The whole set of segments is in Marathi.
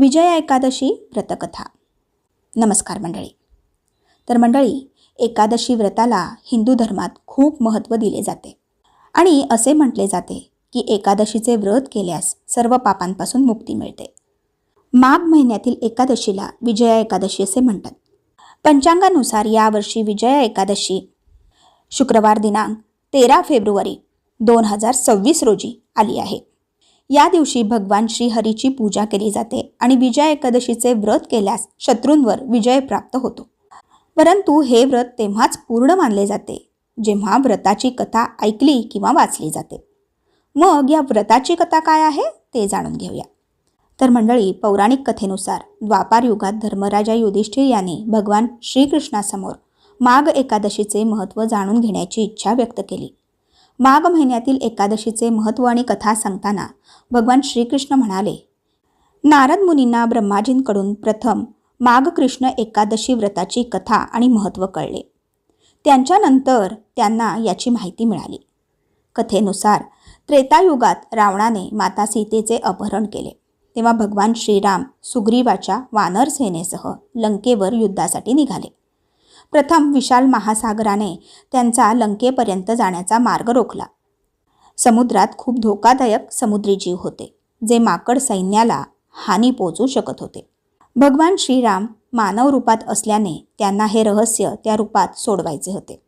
विजया एकादशी व्रतकथा. नमस्कार मंडळी. तर मंडळी एकादशी व्रताला हिंदू धर्मात खूप महत्त्व दिले जाते. आणि असे म्हटले जाते की एकादशीचे व्रत केल्यास सर्व पापांपासून मुक्ती मिळते. माघ महिन्यातील एकादशीला विजया एकादशी असे म्हणतात. पंचांगानुसार यावर्षी विजया एकादशी शुक्रवार दिनांक तेरा फेब्रुवारी दोन हजार सव्वीस रोजी आली आहे. या दिवशी भगवान श्रीहरीची पूजा केली जाते आणि विजया एकादशीचे व्रत केल्यास शत्रूंवर विजय प्राप्त होतो. परंतु हे व्रत तेव्हाच पूर्ण मानले जाते जेव्हा व्रताची कथा ऐकली किंवा वाचली जाते. मग या व्रताची कथा काय आहे ते जाणून घेऊया. तर मंडळी पौराणिक कथेनुसार द्वापार युगात धर्मराजा युधिष्ठिर यांनी भगवान श्रीकृष्णासमोर माघ एकादशीचे महत्त्व जाणून घेण्याची इच्छा व्यक्त केली. माघ महिन्यातील एकादशीचे महत्त्व आणि कथा सांगताना भगवान श्रीकृष्ण म्हणाले नारद मुनींना ब्रह्माजींकडून प्रथम माघकृष्ण एकादशी व्रताची कथा आणि महत्त्व कळले. त्यांच्यानंतर त्यांना याची माहिती मिळाली. कथेनुसार त्रेतायुगात रावणाने माता सीतेचे अपहरण केले. तेव्हा भगवान श्रीराम सुग्रीवाच्या वानर सेनेसह लंकेवर युद्धासाठी निघाले. प्रथम विशाल महासागराने त्यांचा लंकेपर्यंत जाण्याचा मार्ग रोखला. समुद्रात खूप धोकादायक समुद्री जीव होते जे माकड सैन्याला हानी पोचू शकत होते. भगवान श्रीराम मानव रूपात असल्याने त्यांना हे रहस्य त्या रूपात सोडवायचे होते.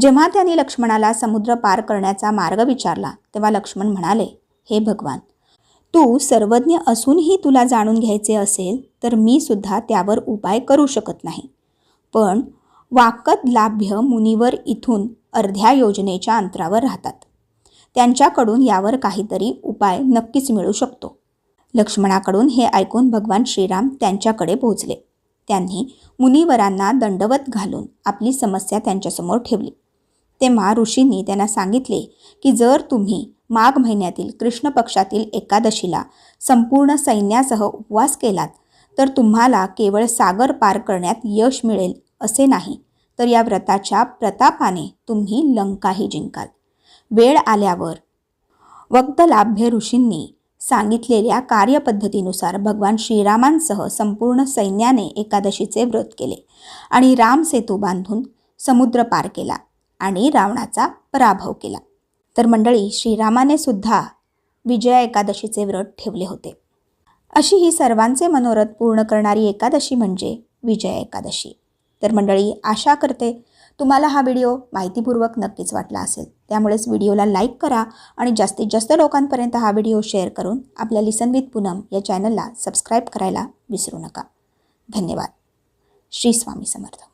जेव्हा त्यांनी लक्ष्मणाला समुद्र पार करण्याचा मार्ग विचारला तेव्हा लक्ष्मण म्हणाले हे भगवान तू सर्वज्ञ असूनही तुला जाणून घ्यायचे असेल तर मी सुद्धा त्यावर उपाय करू शकत नाही. पण वाकत लाभ्य मुनीवर इथून अर्ध्या योजनेच्या अंतरावर राहतात. त्यांच्याकडून यावर काहीतरी उपाय नक्कीच मिळू शकतो. लक्ष्मणाकडून हे ऐकून भगवान श्रीराम त्यांच्याकडे पोहोचले. त्यांनी मुनिवरांना दंडवत घालून आपली समस्या त्यांच्यासमोर ठेवली. तेव्हा ऋषींनी त्यांना सांगितले की जर तुम्ही माघ महिन्यातील कृष्ण पक्षातील एकादशीला संपूर्ण सैन्यासह उपवास केलात तर तुम्हाला केवळ सागर पार करण्यात यश मिळेल असे नाही तर या व्रताच्या प्रतापाने तुम्ही लंकाही जिंकाल. वेळ आल्यावर. वक्तलाभ्य ऋषींनी सांगितलेल्या कार्यपद्धतीनुसार भगवान श्रीरामांसह संपूर्ण सैन्याने एकादशीचे व्रत केले आणि राम सेतू बांधून समुद्र पार केला आणि रावणाचा पराभव केला. तर मंडळी श्रीरामाने सुद्धा विजया एकादशीचे व्रत ठेवले होते. अशी ही सर्वांचे मनोरथ पूर्ण करणारी एकादशी म्हणजे विजया एकादशी. तर मंडळी आशा करते तुम्हाला हा व्हिडिओ माहितीपूर्वक नक्कीच वाटला असेल. त्यामुळेच व्हिडिओला लाईक करा आणि जास्तीत जास्त लोकांपर्यंत हा व्हिडिओ शेअर करून आपल्या लिसन विथ पूनम या चॅनलला सबस्क्राईब करायला विसरू नका. धन्यवाद. श्री स्वामी समर्थ.